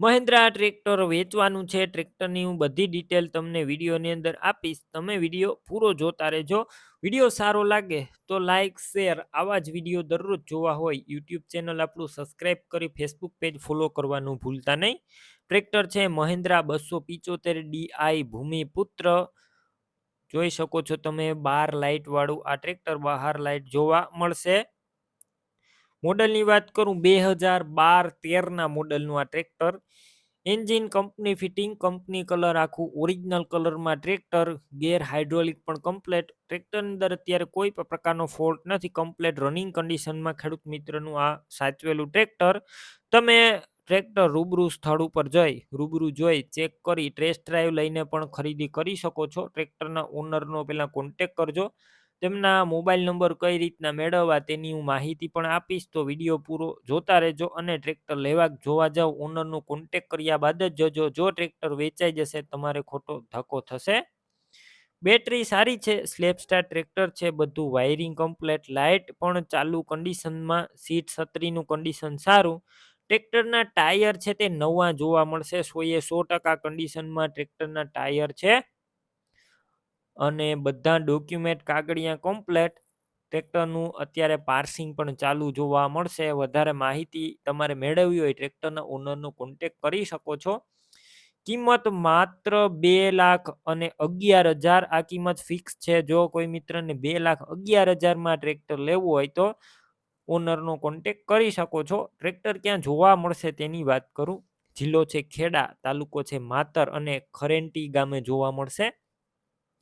Mahindra tractor વેચવાનું છે. ટ્રેક્ટરની હું બધી ડિટેલ તમને વિડીયોની અંદર આપીશ. તમે વીડિયો પૂરો જોતા રહેજો. વીડિયો સારો લાગે તો લાઇક શેર આવા જ વીડિયો દરરોજ જોવા હોય. યુટ્યુબ ચેનલ આપણું સબસ્ક્રાઈબ કરી ફેસબુક પેજ ફોલો કરવાનું ભૂલતા નહીં. ટ્રેક્ટર છે મહિન્દ્રા બસો પિચોતેર ડીઆઈ ભૂમિપુત્ર. જોઈ શકો છો તમે બાર લાઇટવાળું આ ટ્રેક્ટર બહાર લાઇટ જોવા મળશે. મોડલની વાત કરું, બે હજાર બાર તેરના મોડલનું આ tractor. Engine company, fitting company, colour આખું ઓરિજિનલ કલરમાં ટ્રેક્ટર, ગેર હાઇડ્રોલિક પણ કમ્પ્લેટ. ટ્રેક્ટરની અંદર અત્યારે કોઈ પણ પ્રકારનો ફોલ્ટ નથી, કમ્પ્લેટ રનિંગ કન્ડિશનમાં ખેડૂત મિત્રનું આ સાચવેલું ટ્રેક્ટર. તમે ટ્રેક્ટર રૂબરૂ સ્થળ ઉપર જઈ, રૂબરૂ જોઈ, ચેક કરી, ટેસ્ટ ડ્રાઈવ લઈને પણ ખરીદી કરી શકો છો. ટ્રેક્ટરના ઓનરનો પહેલાં કોન્ટેક કરજો. તેમના મોબાઈલ નંબર કઈ રીતના મેળવવા તેની હું માહિતી પણ આપીશ. તો વીડિયો પૂરો જોતા રહેજો અને ટ્રેક્ટર લેવા જોવા જાવ. ઓનરનો કોન્ટેક કર્યા બાદ જ જજો જો ટ્રેક્ટર વેચાઈ જશે તમારે ખોટો ધક્કો થશે. બેટરી સારી છે સ્લેપ સ્ટાર ટ્રેક્ટર છે, બધું વાયરિંગ કમ્પ્લેટ લાઇટ પણ ચાલુ કન્ડિશનમાં સીટ છત્રીનું કન્ડિશન સારું. ટ્રેક્ટરના ટાયર છે તે નવા જોવા મળશે. સોએ સો ટકા કન્ડિશનમાં ટ્રેક્ટરના ટાયર છે. અને બધા ડોક્યુમેન્ટ કાગળિયા કમ્પ્લેટ ટ્રેક્ટરનું અત્યારે પાર્સિંગ પણ ચાલુ જોવા મળશે. વધારે માહિતી તમારે મેળવવી હોય ટ્રેક્ટરના ઓનરનો કોન્ટેક કરી શકો છો. કિંમત માત્ર બે લાખ અને અગિયાર હજાર આ કિંમત ફિક્સ છે. જો કોઈ મિત્રને બે લાખ અગિયાર હજારમાં ટ્રેક્ટર લેવું હોય તો ઓનરનો કોન્ટેક કરી શકો છો. ટ્રેક્ટર ક્યાં જોવા મળશે તેની વાત કરું. જિલ્લો છે ખેડા, તાલુકો છે માતર અને ખરેન્ટી ગામે જોવા મળશે.